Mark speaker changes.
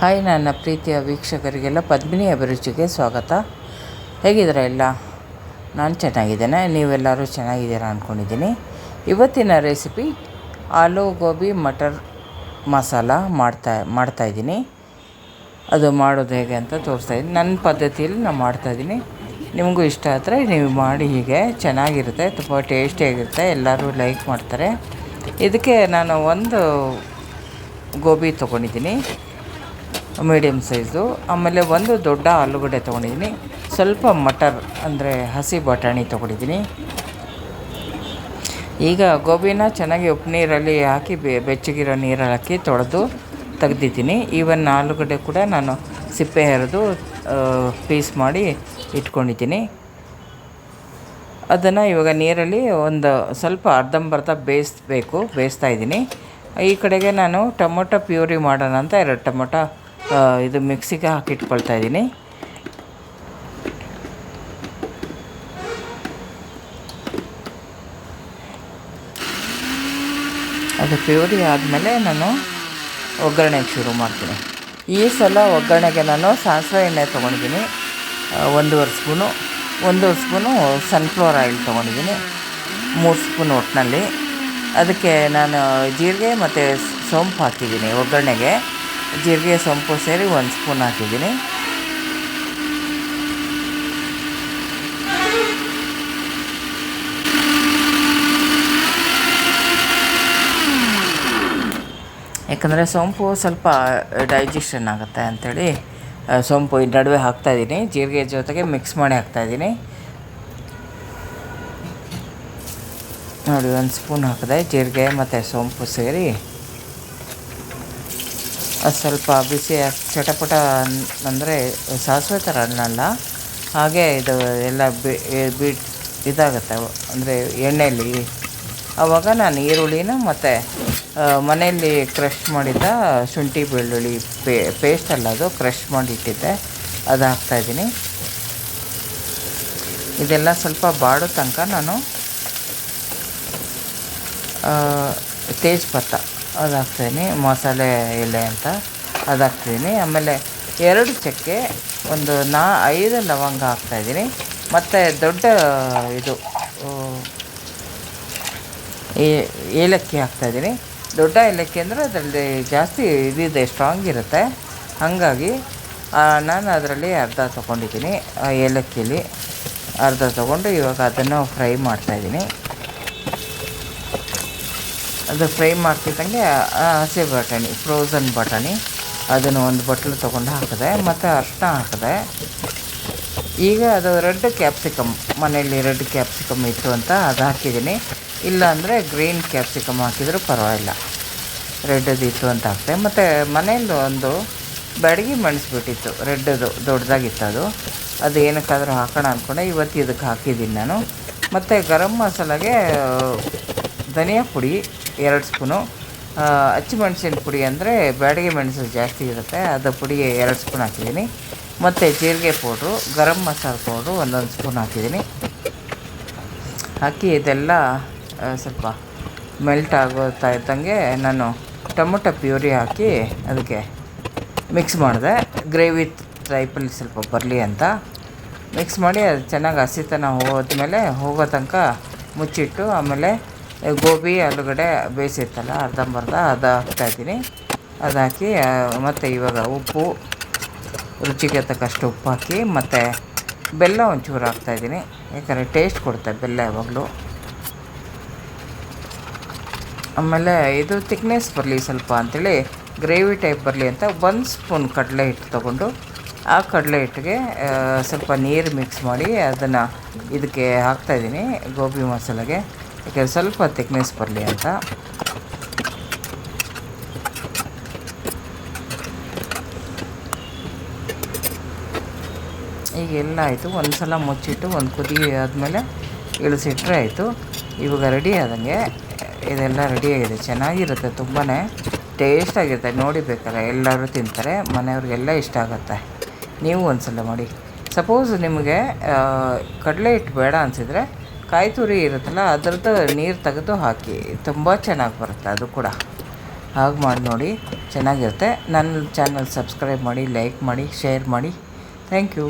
Speaker 1: Hi ನನ್ನ ಪ್ರೀತಿಯ ವೀಕ್ಷಕರಿಗೆಲ್ಲ ಪದ್ಮಿನಿ ಅಭಿರುಚಿಗೆ ಸ್ವಾಗತ. ಹೇಗಿದ್ದೀರಾ ಎಲ್ಲ? ನಾನು ಚೆನ್ನಾಗಿದ್ದೇನೆ. ನೀವೆಲ್ಲರೂ ಚೆನ್ನಾಗಿದ್ದೀರಾ ಅಂದ್ಕೊಂಡಿದ್ದೀನಿ ಇವತ್ತಿನ ರೆಸಿಪಿ ಆಲೂ ಗೋಬಿ ಮಟರ್ ಮಸಾಲ ಮಾಡ್ತಾ ಮಾಡ್ತಾಯಿದ್ದೀನಿ ಅದು ಮಾಡೋದು ಹೇಗೆ ಅಂತ ತೋರಿಸ್ತಾ ಇದ್ದೀನಿ. ನನ್ನ ಪದ್ಧತಿಯಲ್ಲಿ ನಾನು ಮಾಡ್ತಾಯಿದ್ದೀನಿ ನಿಮಗೂ ಇಷ್ಟ ಆದರೆ ನೀವು ಮಾಡಿ ಹೀಗೆ. ಚೆನ್ನಾಗಿರುತ್ತೆ, ತುಂಬ ಟೇಸ್ಟಿಯಾಗಿರುತ್ತೆ ಎಲ್ಲರೂ ಲೈಕ್ ಮಾಡ್ತಾರೆ. ಇದಕ್ಕೆ ನಾನು ಒಂದು ಗೋಬಿ ತೊಗೊಂಡಿದ್ದೀನಿ. Medium size. ಆಮೇಲೆ ಒಂದು ದೊಡ್ಡ ಆಲೂಗಡ್ಡೆ ತೊಗೊಂಡಿದ್ದೀನಿ. ಸ್ವಲ್ಪ ಮಟರ್ ಅಂದರೆ ಹಸಿ ಬಟಾಣಿ ತೊಗೊಂಡಿದ್ದೀನಿ. ಈಗ ಗೋಬಿನ ಚೆನ್ನಾಗಿ ಉಪ್ಪು ನೀರಲ್ಲಿ ಹಾಕಿ ಬೆಚ್ಚಗಿರೋ ನೀರಲ್ಲಿ ಹಾಕಿ ತೊಳೆದು ತೆಗ್ದಿದ್ದೀನಿ. ಈವನ್ ಆಲೂಗಡ್ಡೆ ಕೂಡ ನಾನು ಸಿಪ್ಪೆ ಹರಿದು ಪೀಸ್ ಮಾಡಿ ಇಟ್ಕೊಂಡಿದ್ದೀನಿ. ಅದನ್ನು ಇವಾಗ ನೀರಲ್ಲಿ ಒಂದು ಸ್ವಲ್ಪ ಅರ್ಧಂಬರ್ಧ ಬೇಯಿಸ್ಬೇಕು, ಬೇಯಿಸ್ತಾ ಇದ್ದೀನಿ. ಈ ಕಡೆಗೆ ನಾನು ಟೊಮೊಟೊ ಪ್ಯೂರಿ ಮಾಡೋಣ ಅಂತ ಎರಡು ಟೊಮೊಟೊ ಇದು ಮಿಕ್ಸಿಗೆ ಹಾಕಿಟ್ಕೊಳ್ತಾ ಇದ್ದೀನಿ. ಅದು ಪ್ಯೂರಿ ಆದಮೇಲೆ ನಾನು ಒಗ್ಗರಣೆಗೆ ಶುರು ಮಾಡ್ತೀನಿ. ಈ ಸಲ ಒಗ್ಗರಣೆಗೆ ನಾನು ಸಾಸಿವೆ ಎಣ್ಣೆ ತೊಗೊಂಡಿದ್ದೀನಿ. ಒಂದೂವರೆ ಸ್ಪೂನು ಒಂದೂವರೆ ಸ್ಪೂನು ಸನ್ಫ್ಲವರ್ ಆಯಿಲ್ ತೊಗೊಂಡಿದ್ದೀನಿ. ಮೂರು ಸ್ಪೂನ್ ಒಟ್ಟಿನಲ್ಲಿ ಅದಕ್ಕೆ ನಾನು ಜೀರಿಗೆ ಮತ್ತು ಸೋಂಪು ಹಾಕಿದ್ದೀನಿ ಒಗ್ಗರಣೆಗೆ. ಜೀರಿಗೆ, ಸೊಂಪು ಸೇರಿ ಒಂದು ಸ್ಪೂನ್ ಹಾಕಿದ್ದೀನಿ. ಯಾಕಂದರೆ ಸೊಂಪು ಸ್ವಲ್ಪ ಡೈಜೆಷನ್ ಆಗುತ್ತೆ ಅಂಥೇಳಿ ಸೊಂಪು ಈ ನಡುವೆ ಹಾಕ್ತಾಯಿದ್ದೀನಿ ಜೀರಿಗೆ ಜೊತೆಗೆ ಮಿಕ್ಸ್ ಮಾಡಿ ಹಾಕ್ತಾಯಿದ್ದೀನಿ ನೋಡಿ, ಒಂದು ಸ್ಪೂನ್ ಹಾಕಿದೆ. ಜೀರಿಗೆ ಮತ್ತು ಸೊಂಪು ಸೇರಿ ಅದು ಸ್ವಲ್ಪ ಬಿಸಿ ಚಟಪಟ ಅಂದರೆ ಸಾಸಿವೆ ಥರ ಅನ್ನಲ್ಲ. ಹಾಗೆ ಇದು ಎಲ್ಲ ಬಿಟ್ ಇದಾಗುತ್ತೆ. ಅಂದರೆ ಎಣ್ಣೆಯಲ್ಲಿ ಆವಾಗ ನಾನು ಈರುಳ್ಳಿನ ಮತ್ತು ಮನೆಯಲ್ಲಿ ಕ್ರಷ್ ಮಾಡಿದ್ದ ಶುಂಠಿ ಬೆಳ್ಳುಳ್ಳಿ ಪೇಸ್ಟ್ ಅಲ್ಲ ಅದು, ಕ್ರಷ್ ಮಾಡಿಟ್ಟಿದ್ದೆ. ಅದು ಹಾಕ್ತಾಯಿದ್ದೀನಿ ಇದೆಲ್ಲ ಸ್ವಲ್ಪ ಬಾಡೋ ತನಕ ನಾನು ತೇಜ್ಪತ್ತ. ಅದು ಮಸಾಲೆ ಎಲೆ ಅಂತ ಅದು ಹಾಕ್ತೀನಿ ಆಮೇಲೆ ಎರಡು ಚಕ್ಕೆ, ಒಂದು ನಾ ಐದು ಲವಂಗ ಹಾಕ್ತಾಯಿದ್ದೀನಿ ಮತ್ತು ದೊಡ್ಡ ಇದು ಏಲಕ್ಕಿ ಹಾಕ್ತಾಯಿದ್ದೀನಿ ದೊಡ್ಡ ಏಲಕ್ಕಿ ಅಂದರೆ ಅದರಲ್ಲಿ ಜಾಸ್ತಿ ಇದಿದೆ ಸ್ಟ್ರಾಂಗ್ ಇರುತ್ತೆ. ಹಾಗಾಗಿ ನಾನು ಅದರಲ್ಲಿ ಅರ್ಧ ತೊಗೊಂಡಿದ್ದೀನಿ ಏಲಕ್ಕಿಲಿ. ಅರ್ಧ ತೊಗೊಂಡು ಇವಾಗ ಅದನ್ನು ಫ್ರೈ ಮಾಡ್ತಾಯಿದ್ದೀನಿ ಅದು ಫ್ರೈ ಮಾಡ್ತಿದ್ದಂಗೆ ಹಸಿ ಬಟಾಣಿ ಫ್ರೋಝನ್ ಬಟಾಣಿ. ಅದನ್ನು ಒಂದು ಬಟ್ಲು ತೊಗೊಂಡು ಹಾಕಿದೆ, ಮತ್ತು ಅರ್ಶಿನ ಹಾಕಿದೆ. ಈಗ ಅದು ರೆಡ್ ಕ್ಯಾಪ್ಸಿಕಮ್, ಮನೆಯಲ್ಲಿ ರೆಡ್ ಕ್ಯಾಪ್ಸಿಕಮ್ ಇತ್ತು ಅಂತ ಅದು ಹಾಕಿದ್ದೀನಿ. ಇಲ್ಲಾಂದರೆ ಗ್ರೀನ್ ಕ್ಯಾಪ್ಸಿಕಮ್ ಹಾಕಿದರೂ ಪರವಾಗಿಲ್ಲ. ರೆಡ್ದು ಇತ್ತು ಅಂತ ಹಾಕಿದೆ. ಮತ್ತು ಮನೆಯಲ್ಲಿ ಒಂದು ಬ್ಯಾಡಗಿ ಮಣಿಸ್ಬಿಟ್ಟಿತ್ತು, ರೆಡ್ಡದು, ದೊಡ್ಡದಾಗಿತ್ತು ಅದು. ಅದು ಏನಕ್ಕಾದರೂ ಹಾಕೋಣ ಅಂದ್ಕೊಂಡೆ ಇವತ್ತು ಇದಕ್ಕೆ ಹಾಕಿದ್ದೀನಿ ನಾನು. ಮತ್ತು ಗರಂ ಮಸಾಲಾಗೆ, ಧನಿಯಾ ಪುಡಿ. ಎರಡು ಸ್ಪೂನು. ಹಚ್ಚಿಮೆಣ್ಸಿನ ಪುಡಿ ಅಂದರೆ ಬ್ಯಾಡಿಗೆ ಮೆಣಸು ಜಾಸ್ತಿ ಇರುತ್ತೆ, ಅದು ಪುಡಿ ಎರಡು ಸ್ಪೂನ್ ಹಾಕಿದ್ದೀನಿ. ಮತ್ತು ಜೀರಿಗೆ ಪೌಡ್ರು, ಗರಂ ಮಸಾಲೆ ಪೌಡ್ರು ಒಂದೊಂದು ಸ್ಪೂನ್ ಹಾಕಿದ್ದೀನಿ. ಹಾಕಿ ಇದೆಲ್ಲ ಸ್ವಲ್ಪ ಮೆಲ್ಟ್ ಆಗೋತಾ ಇದ್ದಂಗೆ ನಾನು ಟೊಮೊಟೊ ಪ್ಯೂರಿ ಹಾಕಿ ಅದಕ್ಕೆ ಮಿಕ್ಸ್ ಮಾಡಿದೆ. ಗ್ರೇವಿ ಟೈಪಲ್ಲಿ ಸ್ವಲ್ಪ ಬರಲಿ ಅಂತ. ಮಿಕ್ಸ್ ಮಾಡಿ ಅದು ಚೆನ್ನಾಗಿ ಹಸಿತನ ಹೋದ್ಮೇಲೆ ಹೋಗೋ ತನಕ ಮುಚ್ಚಿಟ್ಟು ಆಮೇಲೆ ಗೋಬಿ, ಆಲೂಗಡ್ಡೆ ಬೇಯಿಸಿರ್ತಲ್ಲ, ಅರ್ಧಂಬರ್ಧ ಅದು ಹಾಕ್ತಾಯಿದ್ದೀನಿ ಅದು ಹಾಕಿ ಮತ್ತು ಇವಾಗ ಉಪ್ಪು, ರುಚಿಗೆ ತಕ್ಕಷ್ಟು ಉಪ್ಪು ಹಾಕಿ, ಮತ್ತು ಬೆಲ್ಲ ಒಂಚೂರು ಹಾಕ್ತಾಯಿದ್ದೀನಿ ಯಾಕಂದರೆ ಟೇಸ್ಟ್ ಕೊಡುತ್ತೆ ಬೆಲ್ಲ ಯಾವಾಗಲೂ. ಆಮೇಲೆ ಇದು ತಿಕ್ನೆಸ್ ಬರಲಿ ಸ್ವಲ್ಪ ಅಂಥೇಳಿ ಗ್ರೇವಿ ಟೈಪ್ ಬರಲಿ ಅಂತ ಒಂದು ಸ್ಪೂನ್ ಕಡಲೆ ಹಿಟ್ಟು ತೊಗೊಂಡು, ಆ ಕಡಲೆ ಹಿಟ್ಟಿಗೆ ಸ್ವಲ್ಪ ನೀರು ಮಿಕ್ಸ್ ಮಾಡಿ ಅದನ್ನು ಇದಕ್ಕೆ ಹಾಕ್ತಾಯಿದ್ದೀನಿ ಗೋಬಿ ಮಸಾಲೆಗೆ. ಯಾಕೆಂದರೆ ಸ್ವಲ್ಪ ತಿಕ್ನೆಸ್ ಬರಲಿ ಅಂತ. ಈಗ ಎಲ್ಲ ಆಯಿತು. ಒಂದು ಸಲ ಮುಚ್ಚಿಟ್ಟು ಒಂದು ಕುದಿ ಆದಮೇಲೆ ಇಳಿಸಿಟ್ರೆ ಆಯಿತು. ಇವಾಗ ರೆಡಿ ಆದಂಗೆ ಇದೆಲ್ಲ ರೆಡಿಯಾಗಿದೆ ಚೆನ್ನಾಗಿರುತ್ತೆ ತುಂಬಾ ಟೇಸ್ಟಾಗಿರುತ್ತೆ ನೋಡಿ ಬೇಕಾದ್ರೆ ಎಲ್ಲರೂ ತಿಂತಾರೆ. ಮನೆಯವ್ರಿಗೆಲ್ಲ ಇಷ್ಟ ಆಗುತ್ತೆ. ನೀವು ಒಂದು ಸಲ ಮಾಡಿ. ಸಪೋಸ್ ನಿಮಗೆ ಕಡಲೆ ಹಿಟ್ಟು ಬೇಡ ಅನಿಸಿದರೆ ಕಾಯಿ ತುರಿ ಇರುತ್ತಲ್ಲ, ಅದರದ್ದು ನೀರು ತೆಗೆದು ಹಾಕಿ. ತುಂಬ ಚೆನ್ನಾಗಿ ಬರುತ್ತೆ ಅದು ಕೂಡ. ಹಾಗೆ ಮಾಡಿ ನೋಡಿ, ಚೆನ್ನಾಗಿರುತ್ತೆ. ನನ್ನ ಚಾನಲ್ ಸಬ್ಸ್ಕ್ರೈಬ್ ಮಾಡಿ ಲೈಕ್ ಮಾಡಿ ಶೇರ್ ಮಾಡಿ. Thank you